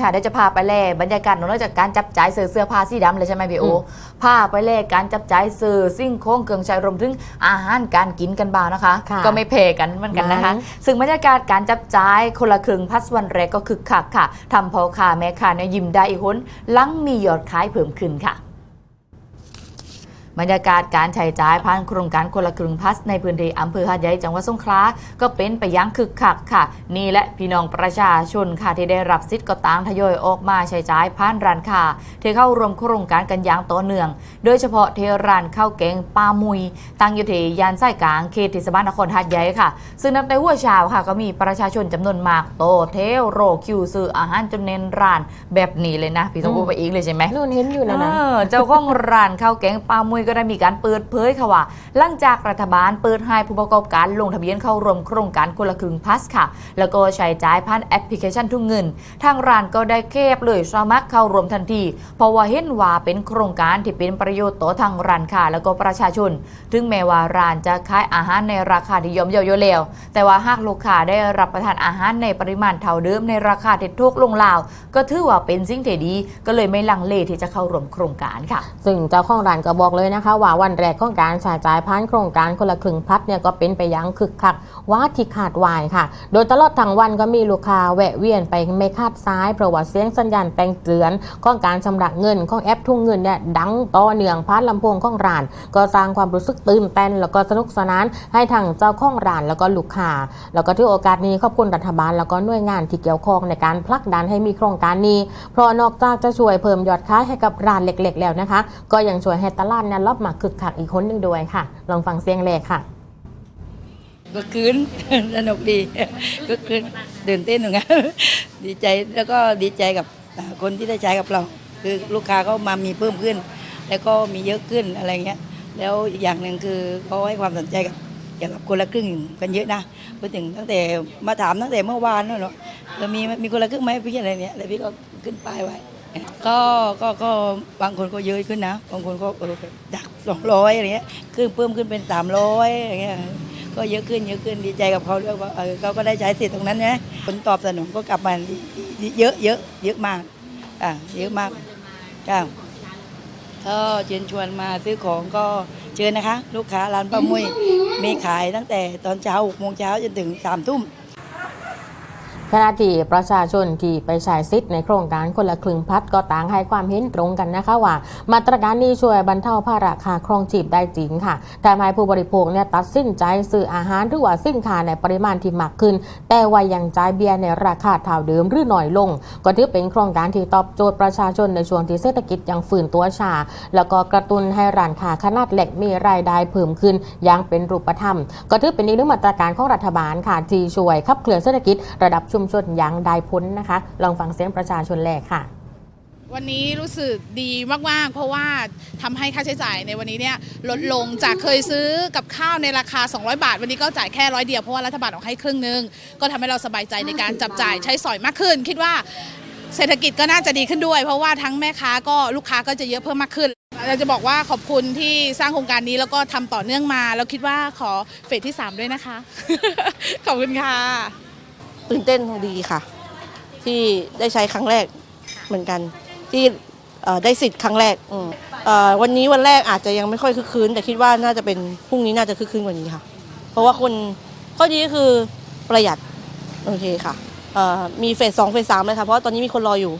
ค่ะเดี๋ยวจะพาไปแล่บรรยากาศนอกจากการจับจ่ายซื้อเสื้อผ้าสีดำเลยใช่ไหมพี่โออพาไปแล่การจับจ่ายซื้อสิ่งของเครื่องใช้รวมถึงอาหารการกินกันบ้างนะคะ ค่ะก็ไม่เพกันเหมือนกันนะคะ อืม ซึ่งบรรยากาศการจับจ่ายคนละครึ่งพัสวันแรกก็คึกคักค่ะทำพอค่าแม่ค้าเนี่ยยิ้มได้อีกคนหลังมียอดขายเพิ่มขึ้นค่ะ บรรยากาศการใช้จ่ายผ่านโครงการคนละครึ่งพัสในพื้นที่อำเภอหาดใหญ่จังหวัดสงขลาก็เป็นไปอยังคึกคักค่ะ นี่และพี่น้องประชาชนค่ะที่ได้รับสิทธิ์ก็ต่างทยอยออกมาใช้จ่ายผ่านร้านค้าที่เข้าร่วมโครงการกันอย่างต่อเนื่อง โดยเฉพาะเทร้านข้าวแกงปลามุย ตั้งอยู่ที่ยานไส้กลางเขตเทศบาลนครหาดใหญ่ค่ะ ซึ่งนับในหัวเช้าค่ะ ก็มีประชาชนจำนวนมากโตเทวโรคิวซื้ออาหารจนเน้นร้านแบบนี้เลยนะพี่ต้องพูดไปอีกเลยใช่ไหมนู่นเห็นอยู่นะนะเออเจ้าของร้านข้าวแกงปลามุยก็ได้มีการเปิดเผยค่ะว่าหลังจากรัฐบาลเปิดให้ผู้ประกอบการลงทะเบียนเข้าร่วมโครงการคนละครึ่งพัสค่ะ แล้วก็ใช้จ่ายผ่านแอปพลิเคชันทุกเงิน ทางร้านก็ได้เคบเลยสมัครเข้าร่วมทันที เพราะว่าเห็นว่าเป็นโครงการที่เป็นประโยชน์ต่อทางร้านค้าแล้วก็ประชาชน ถึงแม้ว่าร้านจะขายอาหารในราคาที่ย่อมเยาว์อยู่แล้ว แต่ว่าหากลูกค้าได้รับประทานอาหารในปริมาณเท่าเดิมในราคาที่ถูกลงลาว ก็ถือว่าเป็นสิ่งที่ดี ก็เลยไม่ลังเลที่จะเข้าร่วมโครงการค่ะ ซึ่งเจ้าของร้านก็บอกเลยนะคะว่าวันแรกของการจ่ายจ่ายผ่านโครงการคนละครึ่งพัดเนี่ยก็เป็นไปอยังคึกคักว่าที่ขาดวายค่ะ โดยตลอดทั้งวันก็มีลูกค้าแวะเวียนไปไม่คาดซ้ายเพราะว่าเสียงสัญญาณแจ้งเตือนของการชำระเงินของแอปทุ่งเงินเนี่ยดังต่อเนื่องผ่านลำโพงของร้าน ก็สร้างความรู้สึกตื่นเต้นแล้วก็สนุกสนานให้ทางเจ้าของร้านแล้วก็ลูกค้าแล้วก็ถือโอกาสนี้ขอบคุณรัฐบาลแล้วก็หน่วยงานที่เกี่ยวข้องในการผลักดันให้มีโครงการนี้ เพราะนอกจากจะช่วยเพิ่มยอดขายให้กับร้านเล็ก ๆ แล้วนะคะ ก็ยังช่วยให้ตลาดเนั้นรอบมาคึกคักอีกคนหนึ่งด้วยค่ะ ลองฟังเสียงแรกค่ะก็คืนสนุกดีก็คืนตื่นเต้นเหมือนกันดีใจแล้วก็ดีใจกับคนที่ได้ใช้กับเรา คือลูกค้าเขามามีเพิ่มขึ้น แล้วก็มีเยอะขึ้นอะไรเงี้ย แล้วอีกอย่างหนึ่งคือเขาให้ความสนใจกับเกี่ยวกับคนละครึ่งกันเยอะนะพูดถึงตั้งแต่มาถามตั้งแต่เมื่อวานนั่นเนาะเออมีมีคนละครึ่งไหมพี่อะไรเนี้ยแล้วพี่ก็ขึ้นป้ายไว้ ก็ก็ก็บางคนก็เยอะขึ้นนะบางคนก็เออจากสองร้อยอะไรเงี้ยขึ้นเพิ่มขึ้นเป็นสามร้อยอะไรเงี้ยก็เยอะขึ้นเยอะขึ้นดีใจกับเขาด้วยว่าเออเขาก็ได้ใช้สิทธิ์ตรงนั้นนะผลตอบสนองก็กลับมาเยอะเยอะเยอะมากอะเยอะมากค่ะก็เชิญชวนมาซื้อของก็เชิญนะคะ ลูกค้าร้านป้ามุ้ยมีขายตั้งแต่ตอนเช้าหกโมงเช้าจนถึงสามทุ่ม ขณะที่ประชาชนที่ไปใช้สิทธิ์ในโครงการคนละครึ่งพัดก็ต่างให้ความเห็นตรงกันนะคะว่า มาตรการนี้ช่วยบรรเทาภาระค่าครองชีพได้จริงค่ะ แต่ให้ผู้บริโภคเนี่ยตัดสินใจซื้ออาหารหรือว่าสินค้าในปริมาณที่มากขึ้น แต่ว่ายังจ่ายเบียร์ในราคาเท่าเดิมหรือหน่อยลง ก็ถือเป็นโครงการที่ตอบโจทย์ประชาชนในช่วงที่เศรษฐกิจยังฝืนตัวชา แล้วก็กระตุ้นให้ร้านค้าขนาดเล็กมีรายได้เพิ่มขึ้นอย่างเป็นรูปธรรม ก็ถือเป็นอีกหนึ่งมาตรการของรัฐบาลค่ะที่ช่วยขับเคลื่อนเศรษฐกิจระดับชุมชนอย่างได้พ้นนะคะ ลองฟังเสียงประชาชนแรกค่ะวันนี้รู้สึกดีมาก ๆ เพราะว่าทำให้ค่าใช้จ่ายในวันนี้เนี่ยลดลงจากเคยซื้อกับข้าวในราคา 200 บาท วันนี้ก็จ่ายแค่ร้อยเดียวเพราะว่ารัฐบาลออกให้ครึ่งหนึง ก็ทำให้เราสบายใจในการจับจ่ายใช้สอยมากขึ้น คิดว่าเศรษฐกิจก็น่าจะดีขึ้นด้วย เพราะว่าทั้งแม่ค้าก็ลูกค้าก็จะเยอะเพิ่มมากขึ้นเราจะบอกว่าขอบคุณที่สร้างโครงการนี้แล้วก็ทำต่อเนื่องมา แล้วคิดว่าขอเฟสที่ 3 ด้วยนะคะ ขอบคุณค่ะ ตื่นเต้นดีค่ะ ที่ได้ใช้ครั้งแรกเหมือนกัน ที่ได้สิทธิ์ครั้งแรกวันนี้วันแรกอาจจะยังไม่ค่อยคึกคืนแต่คิดว่าน่าจะเป็นพรุ่งนี้น่าจะคึกคืนกว่านี้ค่ะ เพราะว่าคนข้อดีก็คือประหยัดโอเคค่ะมีเฟสสองเฟสสามเลยค่ะเพราะว่าตอนนี้มีคนรออยู่